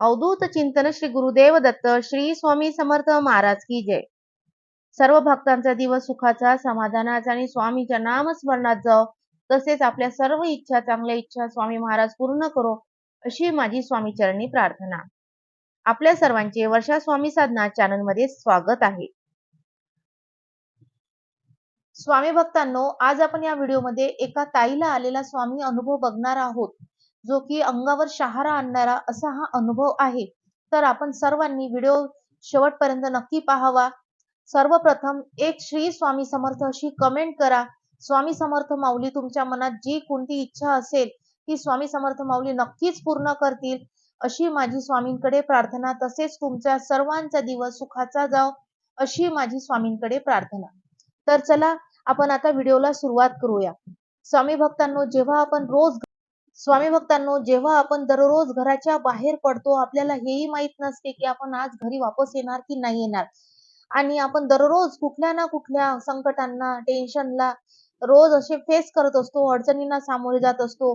अवधूत चिंतन श्री गुरुदेव दत्त श्री स्वामी समर्थ महाराज की जय. सर्व भक्तांचा दिवस सुखाचा समाधानाचा आणि स्वामीच्या नामस्मरणात जाओ. तसेच आपल्या सर्व इच्छा चांगल्या इच्छा स्वामी महाराज पूर्ण करो अशी माझी स्वामी चरणी प्रार्थना. आपल्या सर्वांचे वर्षा स्वामी साधना चॅनलमध्ये स्वागत आहे. स्वामी भक्तांनो आज आपण या व्हिडिओमध्ये एका ताईला आलेला स्वामी अनुभव बघणार आहोत. जो की अंगावर शहारा आणणारा असा हा अनुभव आहे. तर आपण सर्वांनी व्हिडिओ शेवटपर्यंत नक्की पाहावा. सर्वप्रथम एक श्री स्वामी समर्थ अशी कमेंट करा. स्वामी समर्थ माऊली तुमच्या मनात जी कोणती इच्छा असेल ती स्वामी समर्थ माऊली नक्कीच पूर्ण करतील. अशी माझी स्वामींकडे प्रार्थना तसेच तुमच्या सर्वांचा दिवस सुखाचा जाव अशी माझी स्वामींकडे प्रार्थना. तर चला आपण आता व्हिडिओला सुरुवात करूया. स्वामी भक्तांनो जेव्हा आपण रोज स्वामी भक्तांनो जेव्हा आपण दररोज घराच्या बाहेर पडतो आपल्याला हेही माहीत नसते की आपण आज घरी वापस येणार की नाही येणार. आणि आपण दररोज कुठल्या ना कुठल्या संकटांना टेन्शनला रोज असे फेस करत असतो अडचणींना सामोरे जात असतो.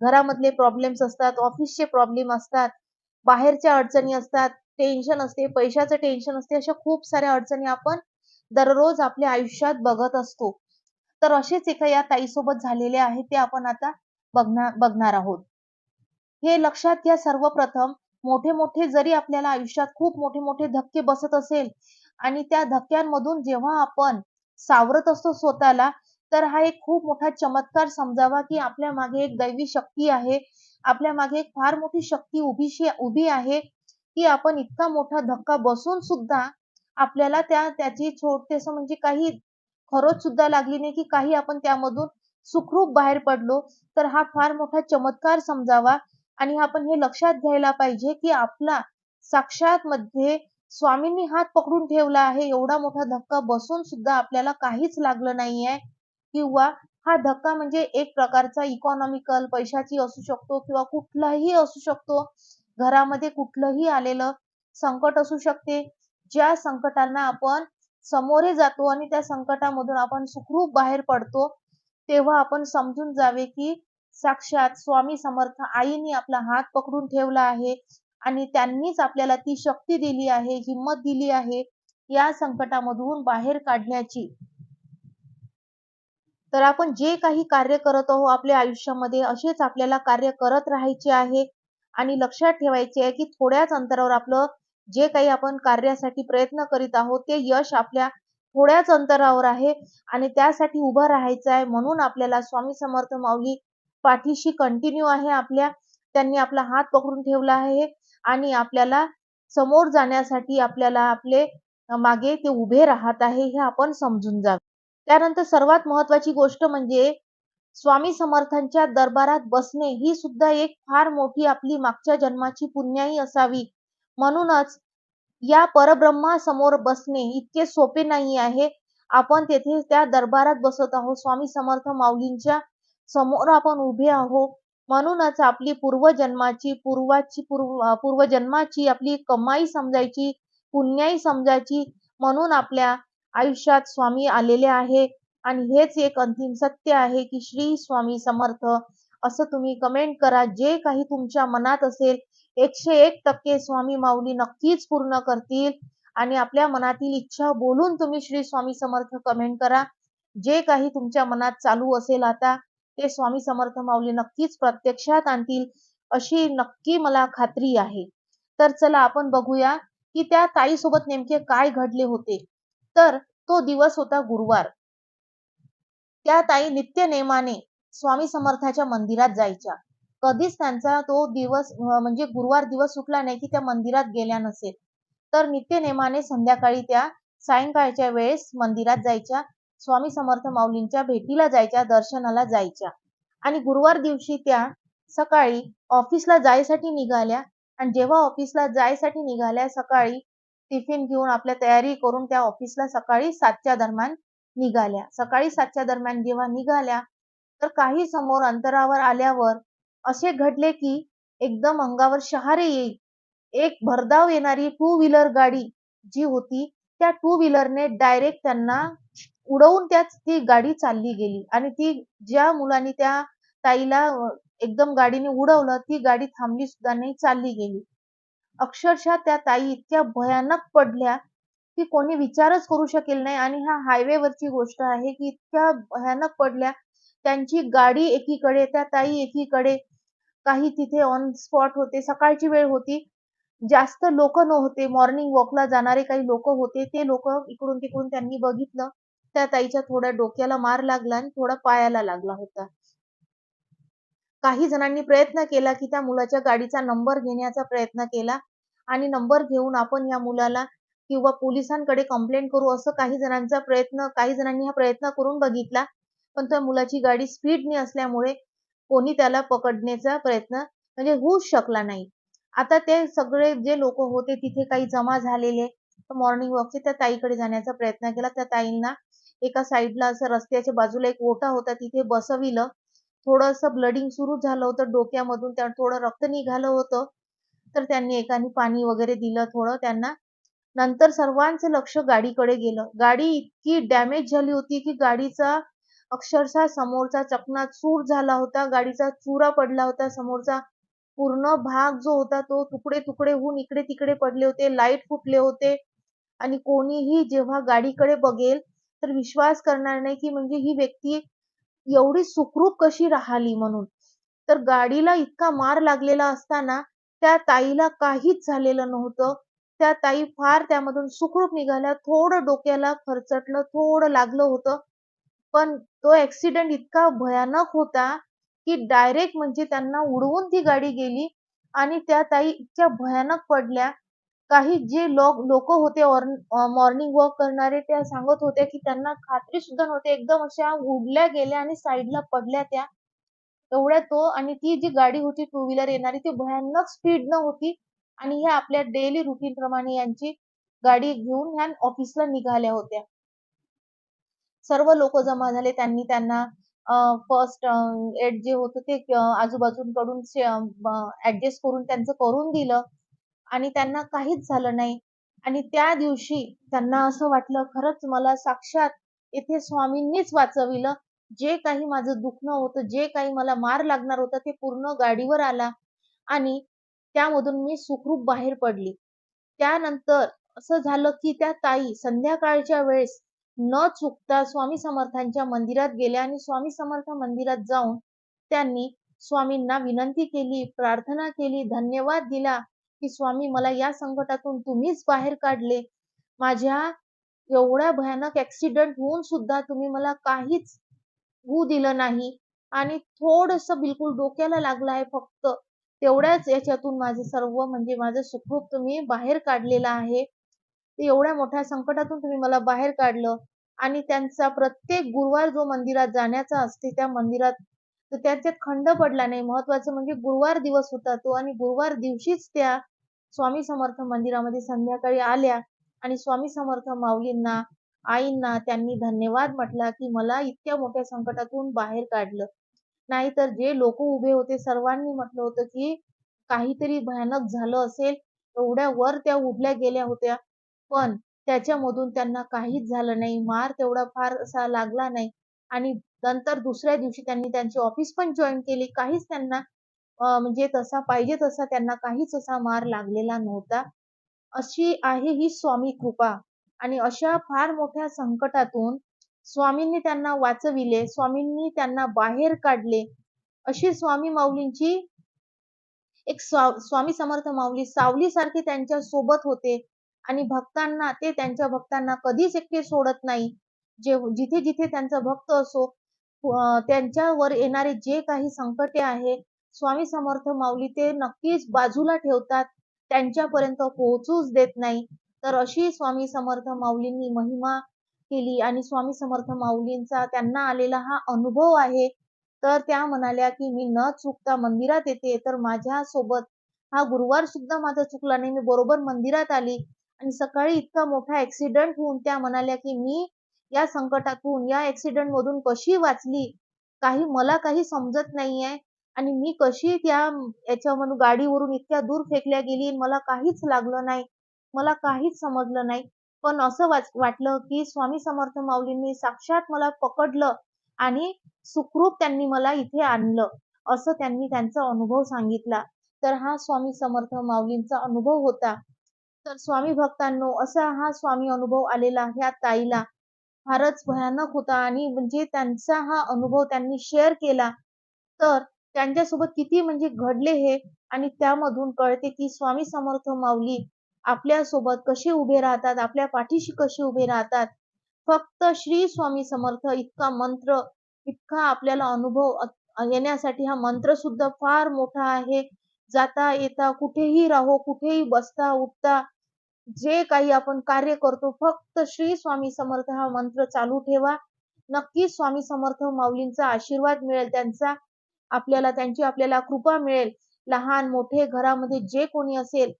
घरामधले प्रॉब्लेम्स असतात ऑफिसचे प्रॉब्लेम असतात बाहेरच्या अडचणी असतात टेन्शन असते पैशाचं टेन्शन असते अशा खूप साऱ्या अडचणी आपण दररोज आपल्या आयुष्यात बघत असतो. तर असेच एका या ताईसोबत झालेले आहे ते आपण आता बघणार बघणार आहोत. हे लक्षात घ्या सर्वप्रथम मोठे मोठे जरी आपल्याला आयुष्यात खूप मोठे मोठे धक्के बसत असेल आणि त्या धक्क्यांमधून जेव्हा आपण सावरत असतो स्वतःला तर हा एक खूप मोठा चमत्कार समजावा की आपल्या मागे एक दैवी शक्ती आहे. आपल्या मागे एक फार मोठी शक्ती उभीशी उभी आहे की आपण इतका मोठा धक्का बसून सुद्धा आपल्याला त्या त्याची छोटेस म्हणजे काही खरोच सुद्धा लागली नाही की काही आपण त्यामधून सुखरूप बाहेर पडलो तर हा फार मोठा चमत्कार समजावा. आणि आपण हे लक्षात घ्यायला पाहिजे की आपला साक्षात मध्ये स्वामींनी हात पकडून ठेवला आहे एवढा मोठा धक्का बसून सुद्धा आपल्याला काहीच लागलं नाहीये. किंवा हा धक्का म्हणजे एक प्रकारचा इकॉनॉमिकल पैशाची असू शकतो किंवा कुठलाही असू शकतो. घरामध्ये कुठलंही आलेलं संकट असू शकते. ज्या संकटांना आपण समोरे जातो आणि त्या संकटामधून आपण सुखरूप बाहेर पडतो तेव्हा आपण समजून जावे की साक्षात स्वामी समर्थ आईने आपला हात पकडून ठेवला आहे आणि त्यांनीच आपल्याला ती शक्ती दिली आहे हिंमत दिली आहे या संकटामधून बाहेर काढण्याची. तर आपण जे काही कार्य करत आहोत आपल्या आयुष्यामध्ये असेच आपल्याला कार्य करत राहायचे आहे आणि लक्षात ठेवायचे आहे की थोड्याच अंतरावर आपलं जे काही आपण कार्यासाठी प्रयत्न करीत आहोत ते यश आपल्या थोड्याच अंतरावर आहे आणि त्यासाठी उभं राहायचं आहे म्हणून आपल्याला स्वामी समर्थ माऊली पाठीशी कंटिन्यू आहे. आपल्या त्यांनी आपला हात पकडून ठेवला आहे आणि आपल्याला समोर जाण्यासाठी आपल्याला आपले मागे ते उभे राहत आहे हे आपण समजून जावे. त्यानंतर सर्वात महत्वाची गोष्ट म्हणजे स्वामी समर्थांच्या दरबारात बसणे ही सुद्धा एक फार मोठी आपली मागच्या जन्माची पुण्याई असावी. म्हणूनच या परब्रह्मासमोर बसणे इतके सोपे नाही आहे. आपण तेथे त्या दरबारात बसत आहोत. स्वामी समर्थ माऊलींच्या समोर आपण उभे आहोत. म्हणूनच आपली पूर्वजन्माची पूर्वाची पूर्व पूर्वजन्माची आपली कमाई समजायची पुण्याई समजायची म्हणून आपल्या आयुष्यात स्वामी आलेले आहे. आणि हेच एक अंतिम सत्य आहे की श्री स्वामी समर्थ असं तुम्ही कमेंट करा. जे काही तुमच्या मनात असेल एकशे एक टक्के स्वामी माऊली नक्कीच पूर्ण करतील. आणि आपल्या मनातील इच्छा बोलून तुम्ही श्री स्वामी समर्थ कमेंट करा. जे काही तुमच्या मनात चालू असेल आता ते स्वामी समर्थ माऊली नक्कीच प्रत्यक्षात आणतील अशी नक्की मला खात्री आहे. तर चला आपण बघूया की त्या ताईसोबत नेमके काय घडले होते. तर तो दिवस होता गुरुवार. त्या ताई नित्य नेमाने स्वामी समर्थाच्या मंदिरात जायच्या. कधीच त्यांचा तो दिवस म्हणजे गुरुवार दिवस सुटला नाही की त्या मंदिरात गेल्या नसेल. तर नित्य नेमाने संध्याकाळी त्या सायंकाळच्या वेळेस मंदिरात जायच्या स्वामी समर्थ माऊलींच्या भेटीला जायच्या दर्शनाला जायच्या. आणि गुरुवार दिवशी त्या सकाळी ऑफिसला जायसाठी निघाल्या आणि जेव्हा ऑफिसला जायसाठी निघाल्या सकाळी टिफिन घेऊन आपल्या तयारी करून त्या ऑफिसला सकाळी सातच्या दरम्यान निघाल्या. सकाळी सातच्या दरम्यान जेव्हा निघाल्या तर काही समोर अंतरावर आल्यावर असे घडले की एकदम अंगावर शहारे येईल. एक भरधाव येणारी टू व्हीलर गाडी जी होती त्या टू व्हीलरने डायरेक्ट त्यांना उडवून त्याच ती गाडी चालली गेली. आणि ती ज्या मुलांनी त्या ताईला एकदम गाडीने उडवलं ती गाडी थांबली सुद्धा नाही चालली गेली. अक्षरशः त्या ताई इतक्या भयानक पडल्या की कोणी विचारच करू शकेल नाही. आणि ह्या हायवेवरची गोष्ट आहे की इतक्या भयानक पडल्या त्यांची गाडी एकीकडे त्या ताई एकीकडे काही तिथे ऑन स्पॉट होते सकाळची वेळ होती. जास्त लोक नव्हते मॉर्निंग वॉकला जाणारे काही लोक होते. ते लोक इकडून तिकडून त्यांनी बघितलं. त्या ताईच्या थोड्या डोक्याला मार लागला आणि थोडा पायाला लागला होता. काही जणांनी प्रयत्न केला की त्या मुलाच्या गाडीचा नंबर घेण्याचा प्रयत्न केला आणि नंबर घेऊन आपण या मुलाला किंवा पोलिसांकडे कंप्लेंट करू असं काही जणांचा प्रयत्न काही जणांनी हा प्रयत्न करून बघितला. पण त्या मुलाची गाडी स्पीडने असल्यामुळे कोणी त्याला पकडण्याचा प्रयत्न म्हणजे होऊच शकला नाही. आता ते सगळे जे लोक होते तिथे काही जमा झालेले मॉर्निंग वॉकचे त्या ताईकडे जाण्याचा प्रयत्न केला. त्या ताईंना एका साईडला असं रस्त्याच्या बाजूला एक ओटा होता. तिथे बसविलं. थोडस ब्लडिंग सुरू झालं होतं डोक्यामधून. त्या थोडं रक्त निघालं होतं. तर त्यांनी एकाने पाणी वगैरे दिलं थोडं. त्यांना नंतर सर्वांचं लक्ष गाडीकडे गेलं. गाडी इतकी डॅमेज झाली होती की गाडीचा अक्षरशः समोरचा चकनाचूर झाला होता. गाडीचा चुरा पडला होता. समोरचा पूर्ण भाग जो होता तो तुकडे तुकडे होऊन इकडे तिकडे पडले होते. लाइट फुटले होते. आणि कोणीही जेव्हा गाडीकडे बघेल तर विश्वास करणार नाही की म्हणजे ही व्यक्ती एवढी सुखरूप कशी राहिली म्हणून. तर गाडीला इतका मार लागलेला असताना त्या ताईला काहीच झालेलं नव्हतं. त्या ताई फार त्यामधून सुखरूप निघाल्या. थोडं डोक्याला खरचटलं थोडं लागलं होतं. पण तो ऍक्सिडेंट इतका भयानक होता की डायरेक्ट म्हणजे त्यांना उडवून ती गाडी गेली आणि त्या ताई इतक्या भयानक पडल्या. काही जे लोक लोक होते मॉर्निंग वॉक करणारे त्या सांगत होत्या की त्यांना खात्री सुद्धा नव्हती. एकदम अशा उडल्या गेल्या आणि साईडला पडल्या त्या. एवढ्या तो आणि ती जी गाडी होती टू व्हीलर येणारी ती भयानक स्पीड न होती आणि ह्या आपल्या डेली रुटीन प्रमाणे यांची गाडी घेऊन ह्या ऑफिसला निघाल्या होत्या. सर्व लोक जमा झाले त्यांनी त्यांना फर्स्ट एड जे होतं ते आजूबाजूकडून ऍडजस्ट करून त्यांचं करून दिलं आणि त्यांना काहीच झालं नाही. आणि त्या दिवशी त्यांना असं वाटलं खरंच मला साक्षात इथे स्वामींनीच वाचविलं. जे काही माझं दुखणं होतं जे काही मला मार लागणार होता ते पूर्ण गाडीवर आला आणि त्यामधून मी सुखरूप बाहेर पडली. त्यानंतर असं झालं की त्या ताई संध्याकाळच्या वेळेस न चुकता स्वामी समर्थांच्या मंदिरात गेल्या आणि स्वामी समर्थ मंदिरात जाऊन त्यांनी स्वामींना विनंती केली प्रार्थना केली धन्यवाद दिला की स्वामी मला या संकटातून तुम्हीच बाहेर काढले. माझ्या एवढ्या भयानक ऍक्सिडेंट होऊन सुद्धा तुम्ही मला काहीच होऊ दिलं नाही आणि थोडस बिलकुल डोक्याला लागलं आहे फक्त. तेवढ्याच याच्यातून माझे सर्व म्हणजे माझं सुखरूप तुम्ही बाहेर काढलेलं आहे. एवढ्या मोठ्या संकटातून तुम्ही मला बाहेर काढलं. आणि त्यांचा प्रत्येक गुरुवार जो मंदिरात जाण्याचा असते त्या मंदिरात तर त्याच्यात खंड पडला नाही महत्वाचं म्हणजे गुरुवार दिवस होता तो आणि गुरुवार दिवशीच त्या स्वामी समर्थ मंदिरामध्ये संध्याकाळी आल्या. आणि स्वामी समर्थ माऊलींना आईंना त्यांनी धन्यवाद म्हटला की मला इतक्या मोठ्या संकटातून बाहेर काढलं. नाहीतर जे लोक उभे होते सर्वांनी म्हटलं होतं की काहीतरी भयानक झालं असेल. एवढ्या वर त्या उडल्या गेल्या होत्या. पण त्याच्यामधून त्यांना काहीच झालं नाही. मार तेवढा फार असा लागला नाही. आणि नंतर दुसऱ्या दिवशी त्यांनी त्यांची ऑफिस पण जॉईन केली. काहीच त्यांना म्हणजे तसा पाहिजे तसा त्यांना काहीच असा मार लागलेला नव्हता. अशी आहे ही स्वामी कृपा. आणि अशा फार मोठ्या संकटातून स्वामींनी त्यांना वाचविले. स्वामींनी त्यांना बाहेर काढले. अशी स्वामी माऊलींची एक स्वामी समर्थ माऊली सावली सारखी त्यांच्यासोबत होते. आणि भक्तांना ते त्यांच्या भक्तांना कधीच एकटे सोडत नाही. जे जिथे जिथे त्यांचा भक्त असो त्यांच्यावर येणारे जे काही संकटे आहेत स्वामी समर्थ माऊली ते नक्कीच बाजूला ठेवतात त्यांच्यापर्यंत पोहोचूच देत नाही. तर अशी स्वामी समर्थ माऊलींनी महिमा केली आणि स्वामी समर्थ माऊलींचा त्यांना आलेला हा अनुभव आहे. तर त्या म्हणाल्या की मी न चुकता मंदिरात येते तर माझ्या सोबत हा गुरुवार सुद्धा माझा चुकला नाही. मी बरोबर मंदिरात आली आणि सकाळी इतका मोठा ऍक्सिडेंट होऊन त्या म्हणाल्या की मी या संकटातून या ऍक्सिडेंट मधून कशी वाचली? काही मला काही समजत नाहीये. आणि मी कशी त्या याच्यामधून गाडीवरून इतक्या दूर फेकल्या गेली? मला काहीच लागलं नाही. मला काहीच समजलं नाही. पण असं वाटलं की स्वामी समर्थ माऊलींनी साक्षात मला पकडलं आणि सुखरूप त्यांनी मला इथे आणलं असं त्यांनी त्यांचा अनुभव सांगितला. तर हा स्वामी समर्थ माऊलींचा अनुभव होता. तर स्वामी भक्तांनो असा हा स्वामी अनुभव आलेला ह्या ताईला. फारच भयानक होता आणि म्हणजे त्यांचा हा अनुभव त्यांनी शेअर केला. तर त्यांच्यासोबत किती म्हणजे घडले हे आणि त्यामधून कळते की स्वामी समर्थ माऊली आपल्यासोबत कसे उभे राहतात आपल्या पाठीशी कसे उभे राहतात. फक्त श्री स्वामी समर्थ इतका मंत्र इतका आपल्याला अनुभव येण्यासाठी हा मंत्र सुद्धा फार मोठा आहे. जाता येता कुठेही राहो कुठेही बसता उठता जे काही आपण कार्य करतो फक्त श्री स्वामी समर्थ हा मंत्र चालू ठेवा. नक्कीच स्वामी समर्थ माऊलींचा आशीर्वाद मिळेल त्यांचा. आपल्याला त्यांची आपल्याला कृपा मिळेल. लहान मोठे घरामध्ये जे कोणी असेल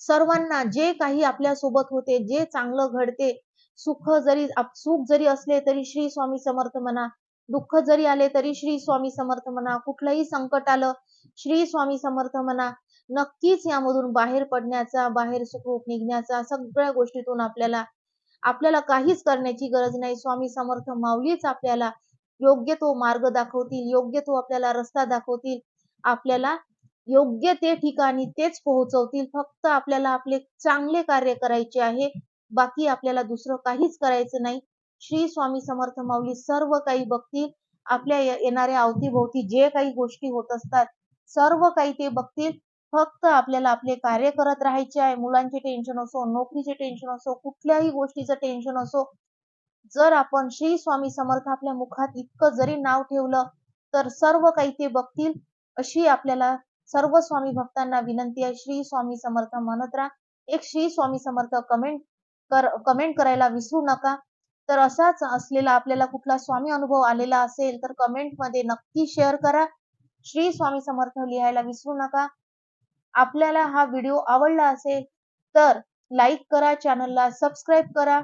सर्वांना जे काही आपल्यासोबत होते जे चांगलं घडते सुख जरी सुख जरी असले तरी श्री स्वामी समर्थ म्हणा दुःख जरी आले तरी श्री स्वामी समर्थ म्हणा कुठलंही संकट आलं श्री स्वामी समर्थ म्हणा नक्कीच यामधून बाहेर पडण्याचा बाहेर सुखरूप निघण्याचा सगळ्या गोष्टीतून आपल्याला आपल्याला काहीच करण्याची गरज नाही. स्वामी समर्थ माऊलीच आपल्याला योग्य तो मार्ग दाखवतील योग्य तो आपल्याला रस्ता दाखवतील आपल्याला योग्य ते ठिकाणी तेच पोहोचवतील. फक्त आपल्याला आपले चांगले कार्य करायचे आहे बाकी आपल्याला दुसरं काहीच करायचं नाही. श्री स्वामी समर्थ माऊली सर्व काही बघतील. आपल्या येणाऱ्या अवतीभोवती जे काही गोष्टी होत असतात सर्व काही ते बघतील. फक्त आपल्याला आपले कार्य करत राहायचे आहे. मुलांचे टेन्शन असो नोकरीचे टेन्शन असो कुठल्याही गोष्टीचं टेन्शन असो जर आपण श्री स्वामी समर्थ आपल्या मुखात इतकं जरी नाव ठेवलं तर सर्व काही ते बघतील. अशी आपल्याला सर्व स्वामी भक्तांना विनंती आहे. श्री स्वामी समर्थ म्हणत राहा. एक श्री स्वामी समर्थ कमेंट कर कमेंट करायला विसरू नका. तर असाच असलेला आपल्याला कुठला स्वामी अनुभव आलेला असेल तर कमेंटमध्ये नक्की शेअर करा. श्री स्वामी समर्थ लिहायला विसरू नका. आपल्याला हा व्हिडिओ आवडला असेल तर लाईक करा चॅनलला सबस्क्राईब करा.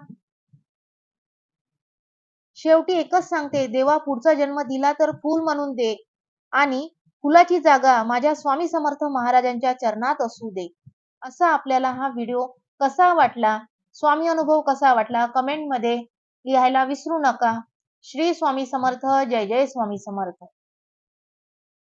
शेवटी एकच सांगते देवा पुढचा जन्म दिला तर फूल म्हणून दे आणि फुलाची जागा माझ्या स्वामी समर्थ महाराजांच्या चरणात असू दे. असा आपल्याला हा व्हिडिओ कसा वाटला? स्वामी अनुभव कसा वाटला? कमेंटमध्ये लिहायला विसरू नका. श्री स्वामी समर्थ जय जय स्वामी समर्थ.